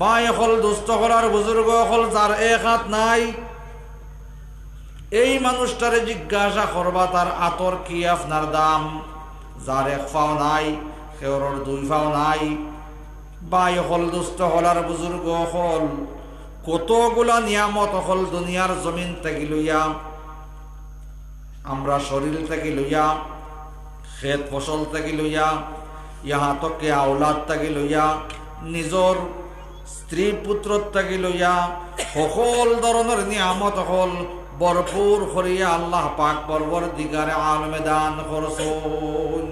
By হল হল আর বুজুর্গ হল যার এক হাত নাই। এই মানুষটারে জিজ্ঞাসা করবা, তার আতর কি আপনার দাম? যার এক ফাও নাই সেওর দুই ফাও নাই। বাই হল দুস্থ হল আর বুজুর্গ হল কতগুলা নিয়ামত হল দুনিয়ার জমিন থেকে লইয়া, আমরা শরীর থেকে লইয়া, খেত ফসল থেকে লইয়া ইহা তকে আওলাদ থেকে লইয়া, নিজর স্ত্রী পুত্র থেকে লইয়া সকল ধরনের নিয়ামত হল ভরপুর করিয়া আল্লাহ পাক পর্বর দিগারে আলমে দান করছুন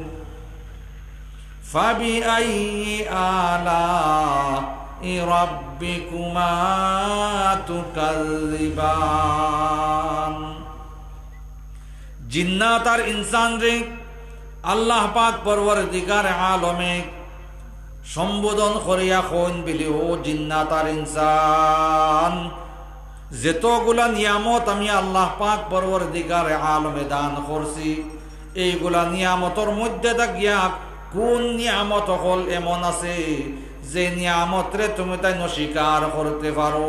فبأي آلاء ربكما تكذبان জিন্নাত আর ইনসান রে আল্লাহ পাক পরবর দিগার আলমে সম্বোধন করিয়া কোন বিলি, ও জিন্নাত আর ইনসান, যেতগুলা নিয়ামত আমি আল্লাহ পাক পরবর দিগার আলমে দান করছি, এইগুলা নিয়ামতর মধ্যে থাকিয়া কোন নিয়ামত হল এমন আছে যে নিয়ামতরে তুমি তাই নস্বীকার করতে পারো?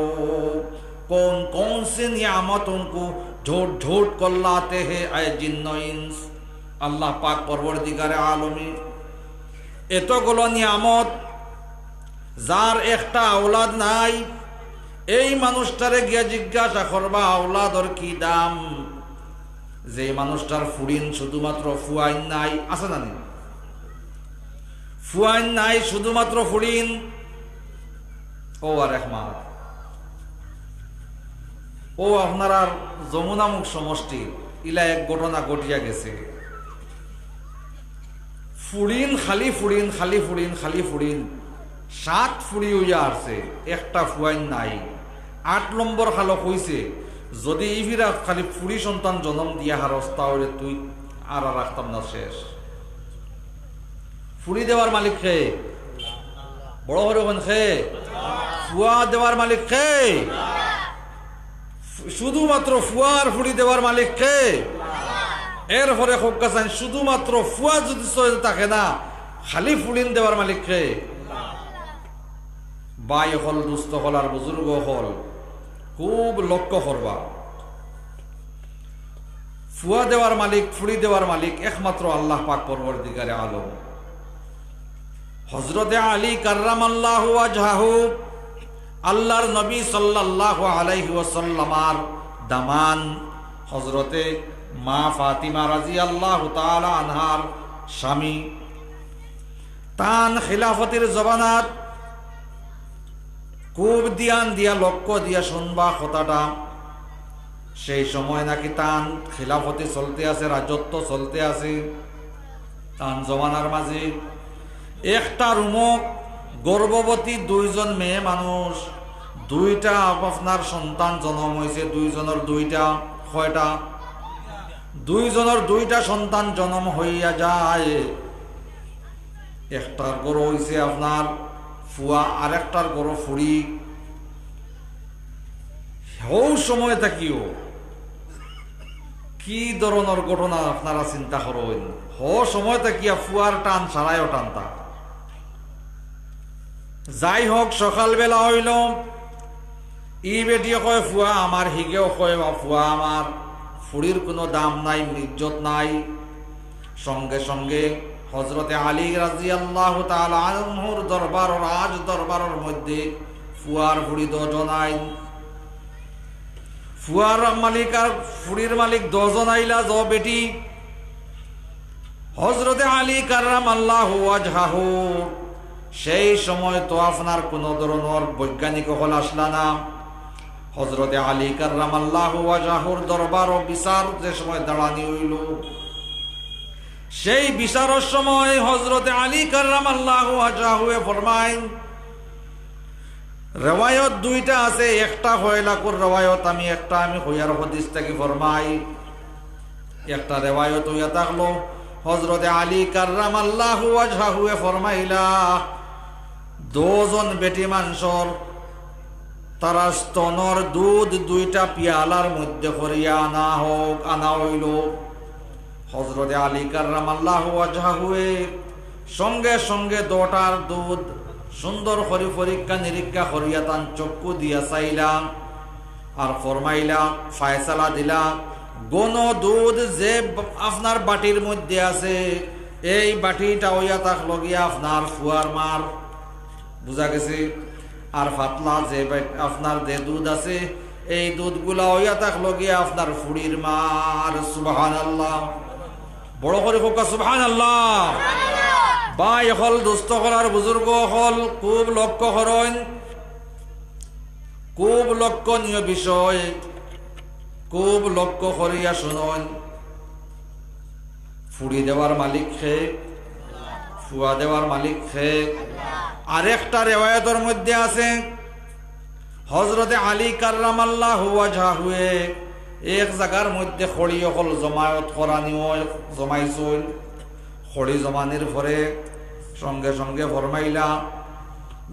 কোন কোন সে নিয়ামত উনকু ঝোট ঝোট কল্লাতে হে আয় জিন্ন ইনস? আল্লাহ পাক পরবর্তীকারে আলমী এতগুলো নিয়ামত, যার একটা আওলাদ নাই, এই মানুষটারে গিয়া জিজ্ঞাসা করবা, আওলাদর কি দাম? যে মানুষটার ফুরিন শুধুমাত্র ফুয়াইন নাই, আছে না নেই? ফুয়াইন নাই, শুধুমাত্র ফুরিন? ও আর রহমান। ও আপনার যমুনামুখ সমষ্টি, ইলা এক ঘটনা ঘটিয়া গেছে। ফুড়িন খালি ফুড়িন খালি ফুড়িন খালি ফুড়িন সাত ফুড়ি হইয়া আসছে একটা ফুয়াইন নাই। আট নম্বর খালো কইছে যদি ইভিরা খালি ফুড়ি সন্তান জন্ম দিয়া হারস্তা হইলে তুই আর রাখতাম না শেষ। ফুড়ি দেওয়ার মালিক খে বড় হরে হরগন খে ফুয়া দেওয়ার মালিক খে শুধুমাত্র ফুয়ার ফুড়ি দেওয়ার মালিক কে? এরপরে শুধুমাত্র ফুয়া যদি থাকে না, খালি ফুড়িন দেওয়ার মালিক কে? বাই হল, দুস্থ হল আর বুজুর্গ হল, খুব লক্ষ্য করবা। ফুয়া দেওয়ার মালিক ফুড়ি দেওয়ার মালিক একমাত্র আল্লাহ পাক পরবর দিগারে আলম। হজরতে আলী কার্রাম আল্লাহ আজহাহু আল্লাহর নবী সাল্লাহ আলাইহি দামান হজরতে মা ফাতিমা রাজি আল্লাহ আনহার স্বামী। তান খিলাফতের জবানাত খুব দিয়ান দিয়া লক্ষ্য দিয়া শুনবা কথাটা। সেই সময় নাকি তান খিলাফতি চলতে আছে, রাজত্ব চলতে আছে। তান জমানার মাঝে একটা রুমক গর্ভবতী দুইজন মেয়ে মানুষ, দুইটা আপনার সন্তান জন্ম হয়েছে, দুইজনের দুইটা। কয়টা? দুইজনের দুইটা সন্তান জন্ম হইয়া যায়। একটার গরু হইছে আপনার ফুয়া আর একটার গরু ফুড়ি হৌ সময় থাকিও। কি ধরনের ঘটনা আপনারা চিন্তা করেন? হ, সময় থাকিয়া ফুয়ার টান সারায়ও টানতা। যাই হোক, সকালবেলা হইল। ই বেটি কয়, ফুয়া আমার, হিগেও কয় ফুয়া আমার। ফুড়ির কোনো দাম নাই ইজ্জত নাই। সঙ্গে সঙ্গে হজরতে আলী রাজি আল্লাহ আলহুর দরবার, রাজ দরবারের মধ্যে ফুয়ার ফুড়ি দজন আইন ফুয়ার মালিক আর ফুড়ির মালিক দজন আইলা জ বেটি হজরতে আলী কার্রাম আল্লাহ আজহাহু সেই সময় তো আপনার কোন ধরনের বৈজ্ঞানিক হল আসলা না। হজরতে আলী কার্রাম আল্লাহ আজাহুর দরবার ও বিচার যে সময় দাঁড়ানি হইল, সেই বিচারের সময় হজরতে আলী কার্রাম আল্লাহ আজাহুয়ে ফরমাই রেওয়ায়ত দুইটা আছে, একটা হয়লাকুর রেওয়ায়ত, আমি একটা, আমি হইয়ার হদিস থেকে ফরমাই, একটা রেওয়ায়ত হইয়া থাকল হজরতে আলী কার্রাম আল্লাহ আজহাহুয়ে ফরমাইলা, দুজন বেটি মাংসর তারা স্তনর দুধ দুইটা পিয়ালার মধ্যে করিয়া আনা হোক, আনা হইল। হজরতে আলী কার্রাম সঙ্গে সঙ্গে দোটার দুধ সুন্দর করে পরীক্ষা নিরীক্ষা করিয়া তান চক্ষু দিয়া চাইলাম আর ফরমাইলা, ফায়সালা দিলা, গণ দুধ যে আপনার বাটির মধ্যে আছে, এই বাটিটা ওইয়া তাক লগিয়া আপনার ফুয়ার মার। বুঝা গেছে? আর ফাতলা যে আপনার যে দুধ আছে, এই দুধগুলা ওইয়া তাক লগিয়া আপনার ফুড়ির মার সুবাহান আল্লাহ বড় করে হোক সুবাহান আল্লাহ বাই হল, দুস্থ হলার বুজুর্গ হল, খুব লক্ষ্য করেন খুব লক্ষণীয় বিষয়। খুব লক্ষ্য করিয়া শুনন। ফুড়ি দেওয়ার মালিক খে ফুয়া দেওয়ার মালিক খে আরেকটা রেওয়ায়তের মধ্যে আছে হজরতে আলী কার্লামাল্লাহ হুয়া হুয়ে এক জায়গার মধ্যে খড়ি অকল জমায়ত করানি জমাইছিল। খড়ি জমানির পরে সঙ্গে সঙ্গে ফরমাইলা,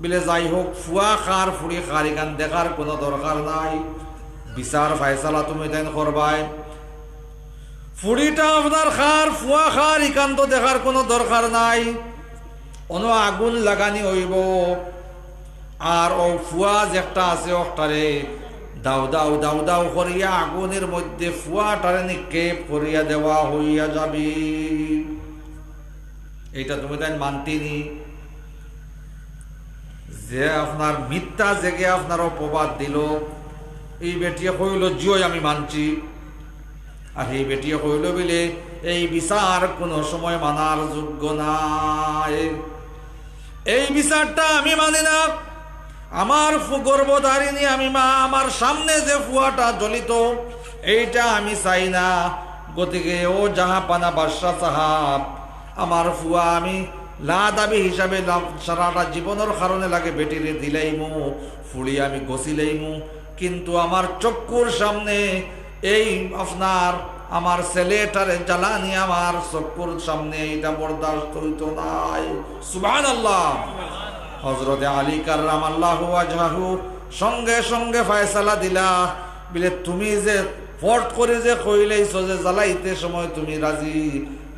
বিলে যাই হোক, ফুয়া খার ফুড়ি খার এখান দেখার কোনো দরকার নাই। বিচার ফায়সালা তুমি তাই করবাই। ফুড়িটা আপনার খার, ফুয়া খার ইকান তো দেখার কোনো দরকার নাই। অন্য আগুন লাগানি হইব। আর ও ফুয়া যেটা আছে ওটারে দাও দাও দাও দাও করিয়া আগুনের মধ্যে ফুয়াটারে নিক্ষেপ করিয়া দেওয়া হইয়া যাবি। এইটা তুমি তাই মানতিনি। যে আপনার মিথ্যা জেগে আপনার অপবাদ দিল, এই বেটিয়া কইল, জিওই আমি মানছি। আর এই বেটিয়ে কইল বিলে, এই বিচার কোনো সময় মানার যোগ্য নাই। এই বিচারটা আমি মানি না। আমার গর্ভধারিণী আমি মা, আমার সামনে যে ফুয়াটা জ্বলিত, এইটা আমি চাই না। গতিকে, ও যাহা পানা বাদশাহ সাহাব, আমার ফুয়া আমি লা দাবি হিসাবে সারাটা জীবনের কারণে লাগে বেটিরে দিলাইমু ফুড়ি আমি গছিলাইমু কিন্তু আমার চক্ষুর সামনে এই আপনার আমার ছেলেটারে জ্বালানি আমার চক্ষুর সামনে এইটা বরদাস্ত হইত নাই। সুবাহ আল্লাহ হজরতে আলী কার্রাম আল্লাহ আজহাহু সঙ্গে সঙ্গে ফায়সালা দিলা, বিলে তুমি যে ফট করে যে কইলেইছ যে জ্বালাইতে সময় তুমি রাজি,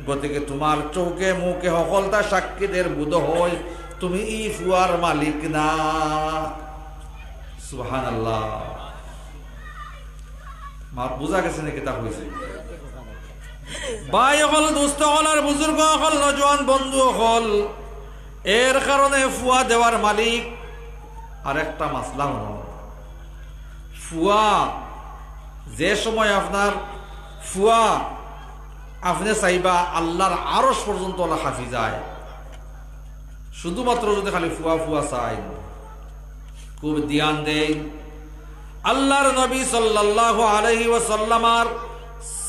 গতিকে তোমার চৌকে মুখে সকলতা সাক্ষীদের বুধ হয় তুমি ই ফুয়ার মালিক না। সুহান আল্লাহ বুঝা গেছে নাকি তা হয়েছে? ভাই হল দুস্থ হল আর বুজুর্গ হল নজওয়ান বন্ধু হল এর কারণে ফুয়া দেওয়ার মালিক আর একটা মাসলা হল। ফুয়া যে সময় আপনার ফুয়া আপনি চাইবা আল্লাহর আরস পর্যন্ত আল্লাহ হাফি যায়। শুধুমাত্র যদি খালি ফুয়া ফুয়া চাই খুব ধ্যান দেয়। আল্লাহর নবী সাল্লাল্লাহু আলাইহি ওয়াসাল্লামার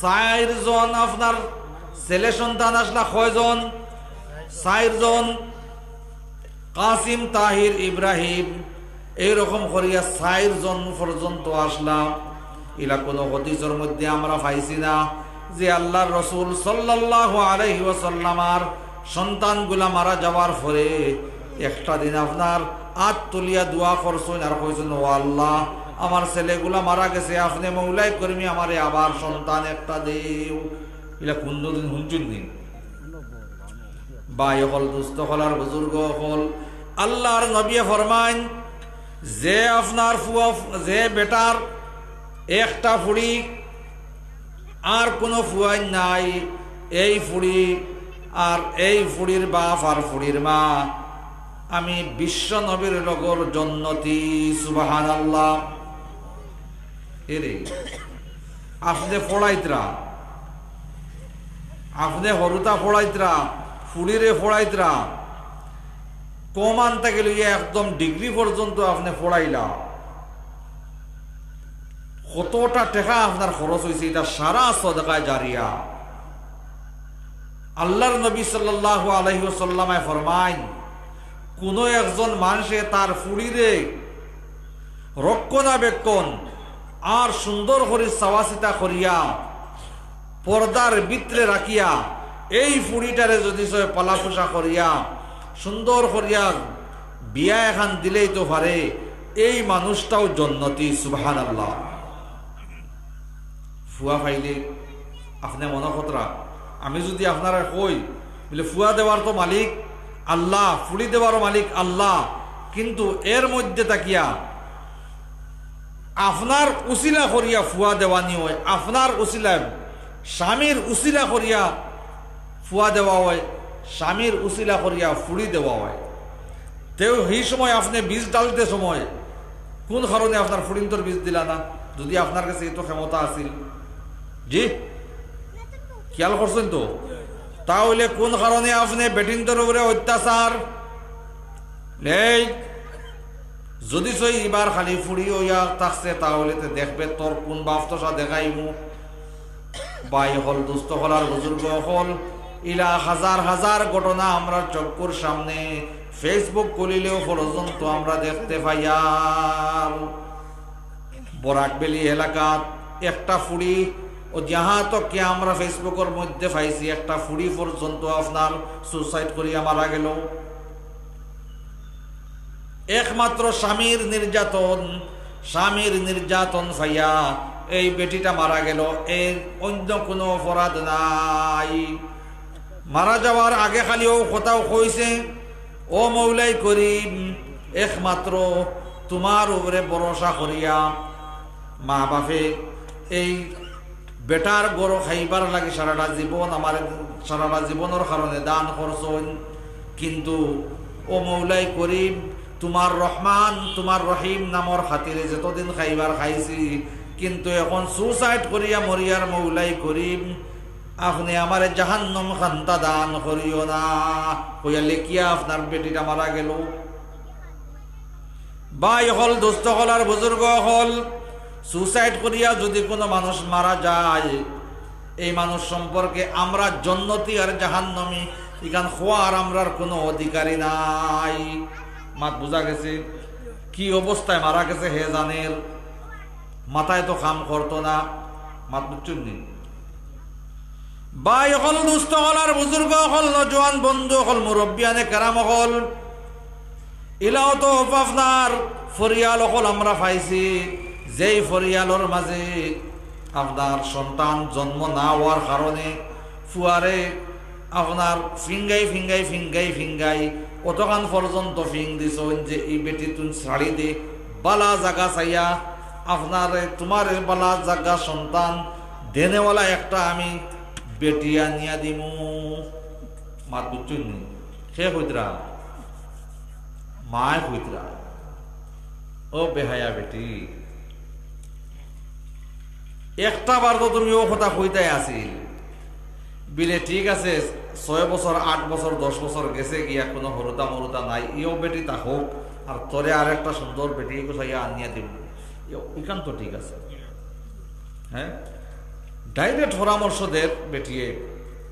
চার জন আপনার ছেলে সন্তান আসলা কয়জন? চার জন কাসিম, তাহির, ইব্রাহিম, এইরকম করিয়া চার জন পর্যন্ত আসলাম এলা কোনো হদিসের মধ্যে আমরা পাইছি না যে আল্লাহর রসুল সাল্লাল্লাহু আলাইহি ওয়াসাল্লামার সন্তানগুলা মারা যাওয়ার পরে একটা দিন আপনার আত তুলিয়া দোয়া করছেন আর কইছেন, ও আল্লাহ আমার ছেলেগুলা মারা গেছে, আপনি মৌলাই কর্মী, আমারে আবার সন্তান একটা দেও। এলা কোন দিন শুনছেন নি বাই হল দুস্থ হলার বুজুর্গ হল আল্লাহর নবী ফরমাইন, যে আপনার ফুয়া, যে বেটার একটা ফুড়ি, আর কোনো ফুয়াই নাই। এই ফুড়ি আর এই ফুড়ির বাপ আর ফুড়ির মা। আমি বিশ্ব নবীর লগর জন্নতি সুবাহান আল্লাহ এরে। আপনি ফোড়াইতরা। আপনি হরুতা ফোড়াইতরা ফুড়িরে ফোড়াইতরা। কম আনতে গেলে একদম ডিগ্রি পর্যন্ত আপনি ফোড়াইলা। কতটা টাকা আপনার খরচ হয়েছে এটা সারা সদকায় জারিয়া। আল্লাহর নবী সাল্লাহ আলহিসাল্লামায় ফরমাইন, কোন একজন মানুষে তার ফুড়িরে রক্ষণাবেক্ষণ আর সুন্দর করে চাওয়াচিতা করিয়া, পর্দার ভিতরে রাখিয়া, এই ফুড়িটারে যদি সে পালাপোষা করিয়া, সুন্দর করিয়া বিয়া এখান দিলেই তো পারে, এই মানুষটাও জন্নতি সুবাহান আল্লাহ ফুয়া পাইলে, আপনি মনে খতরা আমি যদি আপনারা কই, বলে ফুয়া দেওয়ার তো মালিক আল্লাহ ফুড়ি দেওয়ার মালিক আল্লাহ, কিন্তু এর মধ্যে তাকিয়া আপনার উসিলা করিয়া ফুয়া দেওয়ানি হয় আপনার উসিলা স্বামীর উসিলা করিয়া ফুয়া দেওয়া হয়, স্বামীর উসিলা করিয়া ফুড়ি দেওয়া হয়। তেও সেই সময় আপনি বীজ ডালতে সময়, কোন কারণে আপনার ফুড়িন্তর বীজ দিলা না? যদি আপনার কাছে এত ক্ষমতা আছিল। জি? খেয়াল করছেন তো? তাহলে কোন কারণে আপনি বেটিন্তর উপরে অত্যাচার এই যদি সই এবার খালি ফুড়ি হইয়া থাকছে, তাহলে দেখবে তোর কোন বাফতসা দেখাইমু। বাই হল, দুস্থ হল আর বুজুর্গ হল। ইলা হাজার হাজার ঘটনা আমরা চক্কুর সামনে ফেসবুক খুলিলেও পর্যন্ত আমরা দেখতে পাইয়ার বরাকবেলি এলাকাত একটা ফুড়ি ও যাহা তো কে আমরা ফেসবুকের মধ্যে পাইছি, একটা ফুড়ি পর্যন্ত আপনার সুসাইড করিয়া মারা গেল। একমাত্র স্বামীর নির্যাতন স্বামীর নির্যাতন ফাইয়া এই বেটিটা মারা গেল, এর অন্য কোনো অপরাধ নাই। মারা যাওয়ার আগে খালি ও কোথাও কইছে, ও মৌলাই করিম, একমাত্র তোমার উপরে ভরসা করিয়া মা বাপে এই বেটার গরু খাইবার লাগে সারাটা জীবন আমার, সারাটা জীবনের কারণে দান করছেন। কিন্তু ও মৌলাই করিম তোমার রহমান, তোমার রহিম নামর খাতিরে যতদিন খাইবার খাইছি, কিন্তু এখন সুসাইড করিয়া মরিয়ার মৌলাই করিম, আপনি আমার জাহান্নম খান্তা দান করিও না। কইয়া লেখিয়া আপনার বেটিটা মারা গেল। বাই হল দুস্থ হল আর বুজুর্গ হল। সুসাইড করিয়া যদি কোনো মানুষ মারা যায়, এই মানুষ সম্পর্কে আমরা জন্নতি আর জাহান্নমি এখান খোয়ার আমরার কোনো অধিকারী নাই। মাত বোঝা গেছে, কি অবস্থায় মারা গেছে হে জানের, মাথায় তো কাম করতো না, মাত বুঝছেন নি? বাই হল দুস্থ হল আর বুজুর্গ হল নজওয়ান বন্ধু হল মুরব্বিয়ানে কেরাম হল ইলাও তো আপনার ফরিয়াল হল আমরা পাইছি, যেই ফরিয়ালর মাঝে আপনার সন্তান জন্ম না হওয়ার কারণে ফুয়ারে আপনার ফিঙ্গাই ফিঙ্গাই ফিঙ্গাই ফিঙ্গাই অতখান পর্যন্ত ফিং দিছেন যে এই বেটি তুমি শাড়ি দে। বালা জাগা চাইয়া আপনার তোমার বালা জাগা সন্তান, দেনেওয়ালা একটা আমি বেটি আনিয়া দিমু। মাত বুঝছেন সে হইতরা মায় হইতরা ও বেহায়া বেটি। একটা বার তো তুমি ও কথা কইতাই আসিল বিলে ঠিক আছে, ছয় বছর, আট বছর, দশ বছর গেছে গিয়া কোনো হরুতা মরুতা নাই। ইও বেটি তা হোক, আর তোরে আর একটা সুন্দর বেটি কোথায় আনিয়া দিব। এখান তো ঠিক আছে। হ্যাঁ? ডাইরেক্ট পরামর্শ দে বেটিয়ে,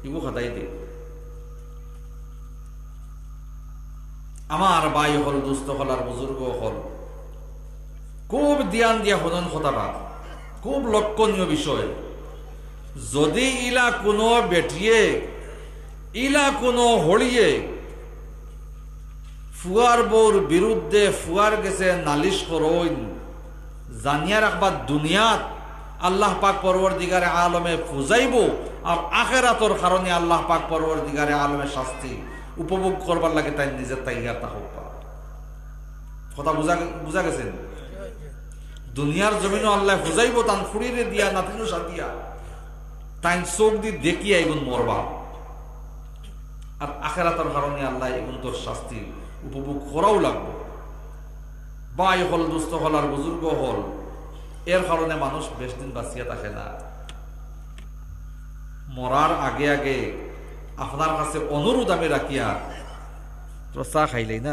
ইগু খাতাই দে। আমার বাই হল, দুস্থ হল, আর বুজুর্গ হল। খুব ধ্যান দিয়া হদন কথাটা। খুব লক্ষণীয় বিষয়। যদি ইলা কোনো বেটিয়ে, ইলা কোনো হড়িয়ে ফুয়ার বউর বিরুদ্ধে ফুয়ার গেছে নালিশ করইন জানিয়া রাখবা দুনিয়াত আল্লাহ পাক পরবর দিগারে আলমে ফুজাইব আর আখেরাতর কারণে আল্লাহ পাক পরবর দিগারে আলমে শাস্তি উপভোগ করবার লাগে তাই নিজের তাইয়া তা হোক কথা বুঝা বুঝা গেছেন? দুনিয়ার জমিনও আল্লাহ ফুজাইব, তান ফুড়িরে দিয়া, নাতিনু সাদিয়া তাই চোখ দি দেখিয়া এগুন মরবা। আর আখেরাতর কারণে আল্লাহ এগুন তোর শাস্তি উপভোগ করাও লাগবো। বাই হল দুস্থ হল আর বুজুর্গ হল, এর কারণে মানুষ বেশ দিন বাঁচিয়া থাকে না। মরার আগে আগে আপনার কাছে অনুরোধ আমি রাখিয়া তো চা খাইলেই না?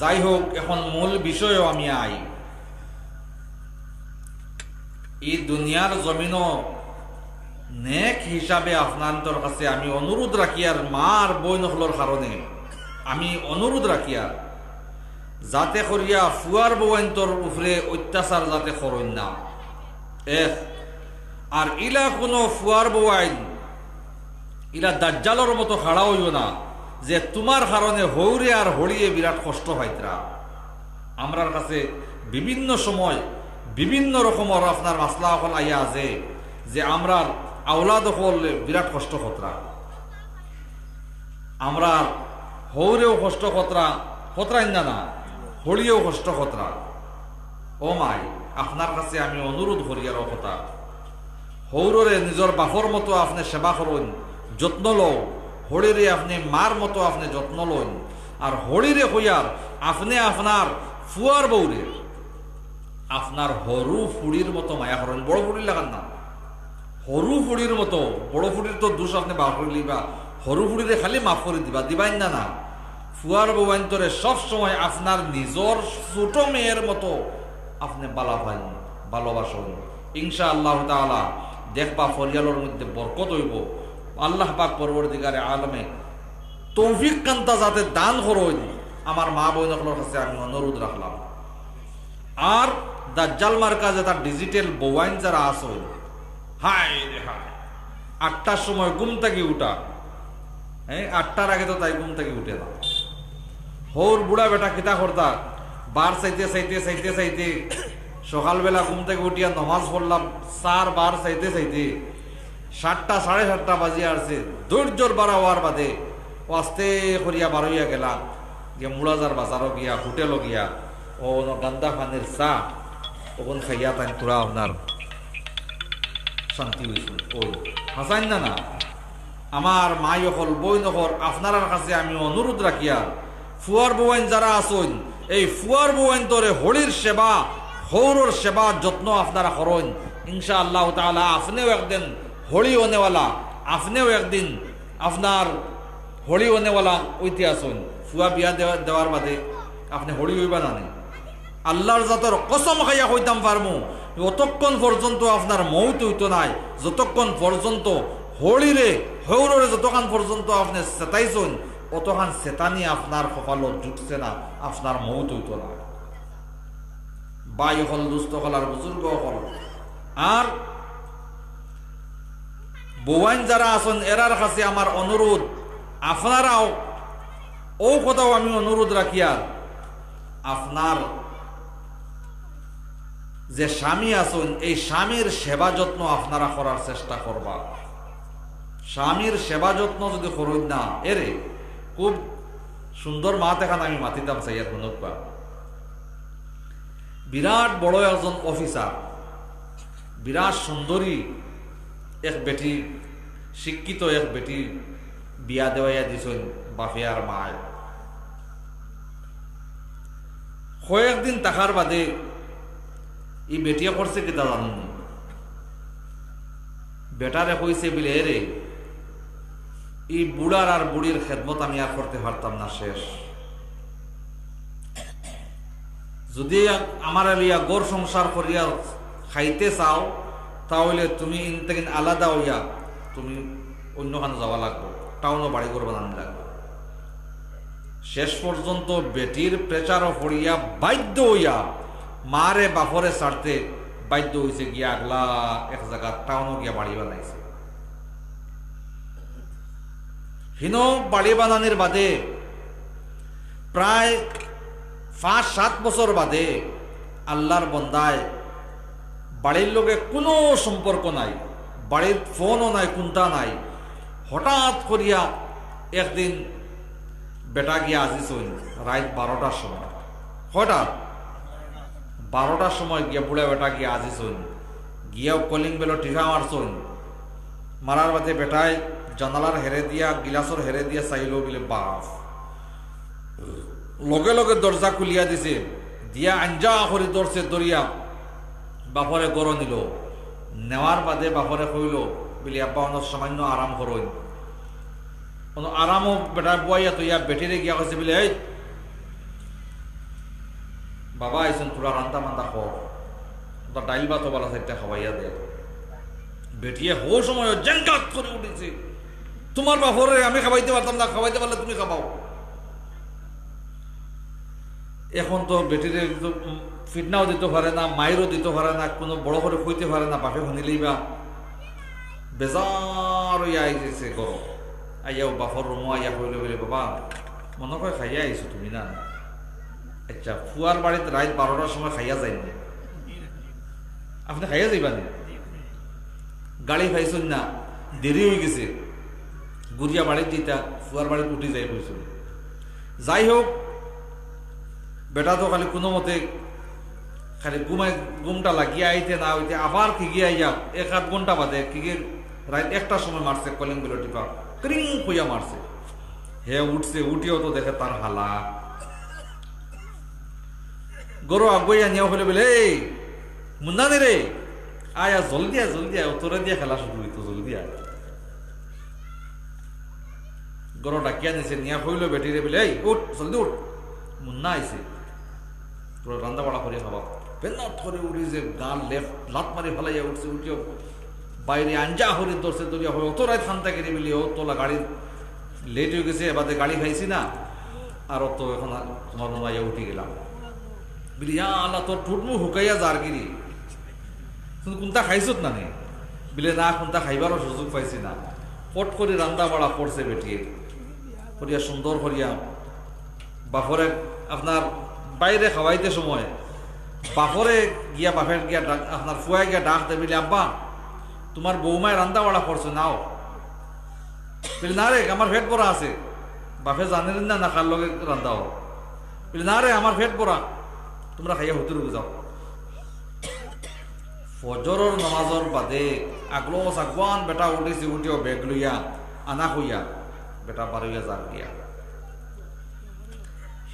যাই হোক এখন মূল বিষয়ও আমি আই। এই দুনিয়ার জমিনও নেক হিসাবে আপনার কাছে আমি অনুরোধ রাখি আর মার বই নকলর কারণে আমি অনুরোধ রাখি আর যাতে করিয়া ফুয়ার বৌন্তর উপরে অত্যাচার যাতে করইন না। এক আর ইলা কোনো ফুয়ার বৌয়াইন ইলা দাজ্জালর মতো খাড়া না। যে তোমার কারণে হৌরে আর হড়িয়ে বিরাট কষ্ট পাইতরা আমরার কাছে বিভিন্ন সময় বিভিন্ন রকমের আপনার মাসলা হল আইয়া আছে যে আমরার আওলাদ হল বিরাট কষ্ট খতরা আমরা হৌরেও কষ্ট খতরা খতরাই না হড়িয়েও কষ্ট খতরা ও মাই, আপনার কাছে আমি অনুরোধ করি আর কথা। হৌররে নিজের বাপর মতো আপনি সেবা করুন, যত্ন লও। হরিরে আপনি মার মতো আপনি যত্ন লন। আর হরিরে হইয়ার আপনি আপনার ফুয়ার বৌরে আপনার হরু ফুড়ির মতো মায়া করেন বড় ফুড়ি লাগান না। হরু ফুড়ির মতো, বড় ফুড়ির তো দোষ আপনি বাপ করে লিবা হরু ফুড়িরে খালি মাফ করে দিবা। দিবাই না না। ফুয়ার বৌবান্তরে সব সময় আপনার নিজর ছোট মেয়ের মতো আপনি বালা পাইন ভালোবাসুন ইনশা আল্লাহ তাআলা দেখবা ফরিয়ালোর মধ্যে বরকত হইব। আল্লাহ পাক পরবর্তীকারে আলমে তৌফিক কান্তা যাতে দান করইন আমার মা বোনগুলোর কাছে আমি অনুরোধ রাখলাম। আর দাজ্জাল মার্কাজে তার ডিজিটাল বৌয়াইন যারা হাই রে হাই আটটার সময় ঘুম থেকে উঠা। হ্যাঁ আটটার আগে তো তাই ঘুম থেকে উঠে না। হৌর বুড়া বেটা কিতা করতা, বার চাইতে চাইতে চাইতে চাইতে সকালবেলা ঘুম থেকে উঠিয়া নমাজ পড়লাম চার বার চাইতে চাইতে সাতটা, সাড়ে সাতটা বাজিয়ে আসছে। ধৈর্যর বাড়া হওয়ার বাদে ও আস্তে করিয়া বারইয়া গেলাম। গিয়া মুড়াজার বাজারও গিয়া, হোটেলও গিয়া। ও গান্দা পানির চা ওখান খাইয়া তাই তোরা আপনার শান্তি হয়েছিল ওই, হাসাইন না না আমার মাই হল বই নহর আপনার কাছে আমি অনুরোধ রাখিয়া, ফুয়ার বৌয়াইন যারা আসুন এই ফুয়ার বৌয়াইন তোরে হোলির সেবা, হৌরর সেবা যত্ন আপনারা ইনশা আল্লাহ তাআলা আপনিও একদিন হোলি ওনেওয়ালা আপনিও একদিন আপনার হোলি ওনেওয়ালা ওইতে আসুন। ফুয়া বিয়া দেওয়া দেওয়ার বাদে আপনি হোলি হইবা না? আল্লাহর জাতর কসম খাইয়া হইতাম পারমু যতক্ষণ পর্যন্ত আপনার মৌত হইতো নাই, যতক্ষণ পর্যন্ত হলিরে হৌরে যতক্ষণ পর্যন্ত আপনি সেতাইছেন অতখান চেতানি আপনার কপালত জুটছে না আপনার মৌত হইতো না বাই হল দুস্থ হল আর বুজুর্গ হল। আর বৌয়াইন যারা আছেন এরার কাছে আমার অনুরোধ আপনারাও ও কথাও আমি অনুরোধ রাখিয়া আপনার যে স্বামী আছেন, এই স্বামীর সেবা যত্ন আপনারা করার চেষ্টা করবা স্বামীর সেবা যত্ন যদি করুন না এরে খুব সুন্দর মাত এখানে আমি মাতিতাম সাইয়ার গুণবা বিরাট বড় একজন অফিসার বিরাট সুন্দরী এক বেটি শিক্ষিত এক বেটি বিয়া দেওয়াইয়া দিছেন বাপে আর মায় কয়েকদিন তাকার বাদে ই বেটিয়া করছে কিতা জানুন বেটারে কইছে বিলে রে এই বুড়ার আর বুড়ির খেদমত আমি আর করতে পারতাম না শেষ। যদি আমার লিয়া গোর সংসার করিয়া খাইতে চাও তাহলে তুমি ইনতেকিন আলাদা হইয়া তুমি অন্যখানে যাওয়া লাগবে টাউনও বাড়ি করে বানানো লাগবে। শেষ পর্যন্ত বেটির প্রেচারও পড়িয়া বাধ্য হইয়া মারে বাপরে ছাড়তে বাধ্য হয়েছে গিয়া আগলা এক জায়গা টাউনও গিয়া বাড়ি বানাইছে। হীন বাড়ি বানানোর বাদে প্রায় পাঁচ সাত বছর বাদে আল্লাহর বন্দায় বাড়ির লোকে কোনো সম্পর্ক নাই, বাড়ির ফোনও নাই, কোনটা নাই। হঠাৎ করিয়া একদিন বেটা গিয়া আজিছইন রাত বারোটার সময়। হঠাৎ বারোটার সময় গিয়া বুড়া বেটা গিয়া আজিছইন গিয়াও কলিং বেলো টিকা মারছইন মারার বাদে বেটায় জানালার হেরে দিয়া গিলাসর হেরে দিয়া চাইল, বলে বাপ। লগে লগে দরজা খুলিয়া দিছে, দিয়া আঞ্জা করে দরছে দরিয়া বাপরে গড় নিল। নেওয়ার বাদে বাপরে কইল, বলি আব্বা অনেক সামান্য আরাম করইন কোনো আরামও বেটা বুয়াইয়া তো ইয়া বেটিরে গিয়া কইছে বলে এই বাবা আইসন তোরা রান্তা মান্তা কর ওটা ডাইল বা তোবালা সাইডটা খাওয়াইয়া দে বেটিয়ে হো সময় জেঙ্গাত করে উঠেছে। তোমার বাপরে আমি খাওয়াইতে পারতাম না খাওয়াইতে পারলে তুমি খাবাও। এখন তো বেটিরে ফিটনাও দিতে পারে না মায়েরও দিতে পারে না, কোনো বড় করে খুঁজতে পারে না, বাপে শুনিলেই বা বেজার হইয়া আইছে গর আইয়াও বাপর রুমো আইয়া কইলে বলে বাবা মনে করে খাইয়া আইছো তুমি না। আচ্ছা ফুয়ার বাড়িতে রাত বারোটার সময় খাইয়া যাইনি আপনি খাইয়া যাইবা নি? গাড়ি পাইছেন না দেরি হয়ে গেছে। গুড়িয়া বাড়ির দিতা ফুয়ার বাড়িতে উঠে যাই কইছিল যাই হোক বেটা তো খালি কোনো মতে খালি ঘুমাই ঘুমটা লাগিয়ে আইতে না হইতে আবার কি গিয়ে এক আধ ঘণ্টা বাদে কি রাত একটার সময় মারছে, কলিং বেলো টিপা, ক্রিং কইয়া মারছে। হে উঠছে, উঠিও তো দেখে তার হালা। গরু আগুয়া নিয়ে হলে বলে, এই, মুন্না রে? আয়া, জলদি আয় জলদি আয় তোরে দিয়ে খেলা শুরু হইতো, জলদি আয়। গরু ডাকিয়া নিছে নিয়া হইল বেটি রে বলে, এই, উঠ, জলদি উঠ। মুন্না আইছে। তোর রান্না বাড়া করে খাবা পেনাত করে উঠি যে গান লেফট লাত মারি ফেলাইয়া উঠছে উঠিও বাইরে আঞ্জা হরি দর্শে দরিয়া হয়ে, অত রাত খান্তা কেটে মিলি ও তোলা গাড়ি লেট হয়ে গেছে এবারে গাড়ি খাইছি না, আর অত এখন তোমার মাইয়া উঠে গেলাম। বলি, ইয়া আল্লাহ, তোর ঠুটমু হুকাইয়া যার গিরি তুমি কোনটা খাইছত না নে? বিলে, না, কোনটা খাইবারও সুযোগ পাইছি না। পট করে রান্দা বাড়া পড়ছে বেটিয়ে। করিয়া সুন্দর করিয়া বাপরে, আপনার বাইরে খাওয়াইতে সময়। বাপরে গিয়া বাপের গিয়া ডাক আপনার ফুয়াই গিয়া ডাক দেবে আব্বা, তোমার বৌমায় রান্দা বাড়া করছে, নাও। বলি, না রে, আমার ফেট পড়া আছে। বাপে জানেন না না কার লগে রান্দাও। বলি, না রে, আমার ফেট পড়া তোমরা খাইয়া হুতুর যাও। ফজরের নামাজর বাদে আগলো সাগওয়ান বেটা উঠিছে, উঠিও বেগ লইয়া, আনা হইয়া বেটা বারইয়া যার গিয়া।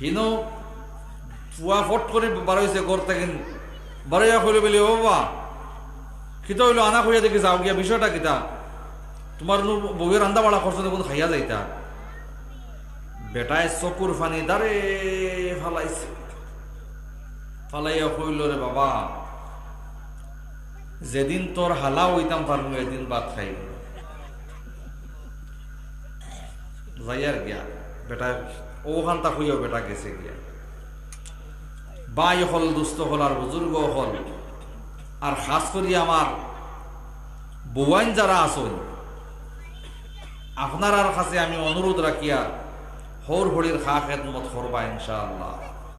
হিনো ফুয়া ফট করে বারইছে ঘর থেকে। বারইয়া কইলে, বলি, ও বাবা, কিতা হইল? আনা হইয়া দেখি যাও গিয়া, বিষয়টা কিতা? তোমার বউয়ের রান্দা বাড়া করছ দেখুন খাইয়া যাইতা। বেটায় চকুর ফানি দারে ফালাইছে। ফালাইয়া কইল, রে বাবা, যেদিন তোর হালা হইতাম পারব এদিন ভাত খাই। যাইয়ার গিয়া বেটা ওখানটা হইয়াও বেটা গেছে গিয়া। বাই হল, দুস্থ হল, আর বুজুর্গ হল। আর খাস করি আমার বৌয়াইন যারা আসল আপনার কাছে আমি অনুরোধ রাখিয়া হর হরির খা খেদমত করবা ইনশাআল্লাহ।